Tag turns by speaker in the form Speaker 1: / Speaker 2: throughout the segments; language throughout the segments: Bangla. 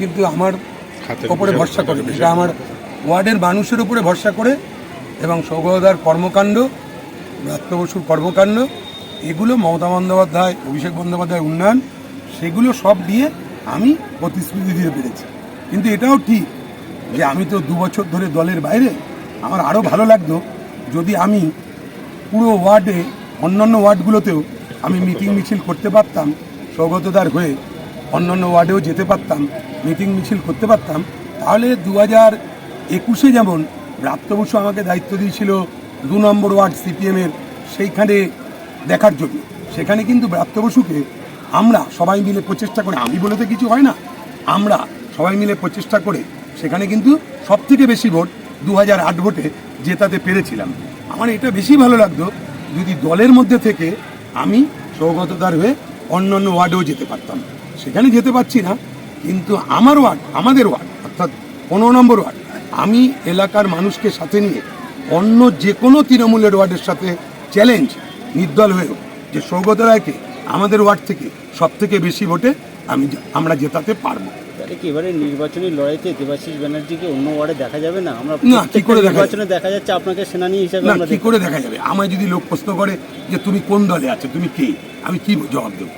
Speaker 1: কিন্তু আমার ওপরে ভরসা করে এটা আমার ওয়ার্ডের মানুষের উপরে ভরসা করে এবং সৌগদার কর্মকাণ্ড ব্রাত্য বসুর কর্মকাণ্ড এগুলো মমতা বন্দ্যোপাধ্যায় অভিষেক বন্দ্যোপাধ্যায় উন্নয়ন সেগুলো সব দিয়ে আমি প্রতিশ্রুতি দিতে পেরেছি। কিন্তু এটাও ঠিক যে আমি তো দু বছর ধরে দলের বাইরে আমার আরও ভালো লাগতো যদি আমি পুরো ওয়ার্ডে অন্যান্য ওয়ার্ডগুলোতেও আমি মিটিং মিছিল করতে পারতাম সৌগতদার হয়ে অন্যান্য ওয়ার্ডেও যেতে পারতাম, মিটিং মিছিল করতে পারতাম, তাহলে দু হাজার একুশে যেমন ব্রাত্য বসু আমাকে দায়িত্ব দিয়েছিল দু নম্বর ওয়ার্ড সিপিএমের সেইখানে দেখার জন্য। সেখানে কিন্তু ব্রাত্য বসুকে আমরা সবাই মিলে প্রচেষ্টা করে, আমি বলে তো কিছু হয় না, আমরা সবাই মিলে প্রচেষ্টা করে সেখানে কিন্তু সব থেকে বেশি ভোট দু হাজার আট ভোটে জেতাতে পেরেছিলাম। আমার এটা বেশি ভালো লাগতো যদি দলের মধ্যে থেকে আমি সৌগতদার হয়ে অন্যান্য ওয়ার্ডেও যেতে পারতাম। সেখানে যেতে পারছি না কিন্তু আমার ওয়ার্ড আমাদের ওয়ার্ড অর্থাৎ পনেরো নম্বর ওয়ার্ড আমি এলাকার মানুষকে সাথে নিয়ে অন্য যে কোনো তৃণমূলের ওয়ার্ডের সাথে চ্যালেঞ্জ নির্দল হয়েও যে সৌগত রায়কে আমাদের ওয়ার্ড থেকে সব থেকে বেশি ভোটে আমি আমরা জেতাতে পারব।
Speaker 2: এবারে নির্বাচনী লড়াইতে দেবাশিস ব্যানার্জিকে অন্য ওয়ার্ডে দেখা যাবে না? আমরা
Speaker 1: না, কি করে দেখা
Speaker 2: নির্বাচনে দেখা যাচ্ছে আপনাকে সেনানী হিসেবে
Speaker 1: না
Speaker 2: আমরা
Speaker 1: কি করে দেখা যাবে। আমায় যদি লোক প্রশ্ন করে যে তুমি কোন দলে আছো? তুমি কে? আমি কি জবাব দেবো?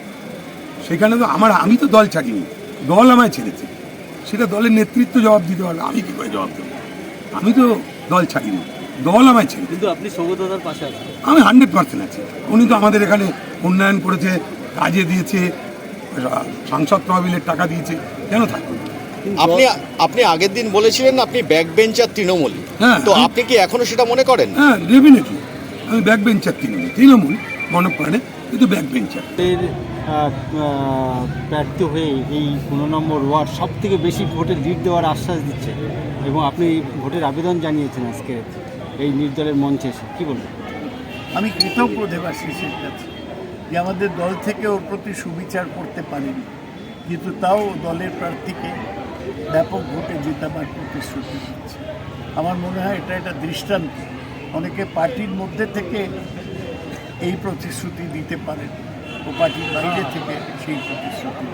Speaker 1: সেখানে তো আমার আমি তো দল ছাড়িনি। দল আমায় ছেড়েছে। সেটা দলের নেতৃত্ব জবাব দিতে পারবে আমি কি করে জবাব দেবো? আমি তো দল ছাড়িনি। দল আমায় ছেড়ে
Speaker 2: কিন্তু আপনি সৌগতদার পাশে আছেন।
Speaker 1: আমি হান্ড্রেড পার্সেন্ট আছি। উনি তো আমাদের এখানে উন্নয়ন করেছে কাজে দিয়েছে সাংসদ তহবিলের টাকা দিয়েছে। কেন থাকবে
Speaker 3: আপনি আপনি আগের দিন বলেছিলেন আপনি ব্যাক বেঞ্চার তৃণমূলী।
Speaker 1: হ্যাঁ।
Speaker 3: তো আপনি কি এখনও সেটা মনে করেন?
Speaker 1: হ্যাঁ ডেফিনেটলি আমি ব্যাক বেঞ্চার তৃণমূল। তৃণমূল মনে কিন্তু ব্যাক বেঞ্চার
Speaker 2: ব্যর্থ হয়ে এই পনেরো নম্বর ওয়ার্ড সব থেকে বেশি ভোটে লিড দেওয়ার আশ্বাস দিচ্ছে। এবং আপনি ভোটের আবেদন জানিয়েছেন আজকে এই নির্দলের মঞ্চে এসে। কী বলবেন?
Speaker 4: আমি কৃতজ্ঞ দেবাশিসের কাছে যে আমাদের দল থেকে ওর প্রতি সুবিচার করতে পারেনি। কিন্তু তাও দলের প্রার্থীকে ব্যাপক ভোটে জেতাবার প্রতিশ্রুতি দিচ্ছে। আমার মনে হয় এটা একটা দৃষ্টান্ত। অনেকে পার্টির মধ্যে থেকে এই প্রতিশ্রুতি দিতে পারেন। উপাধি বাইরে থেকে সেই প্রতিশ্রুতি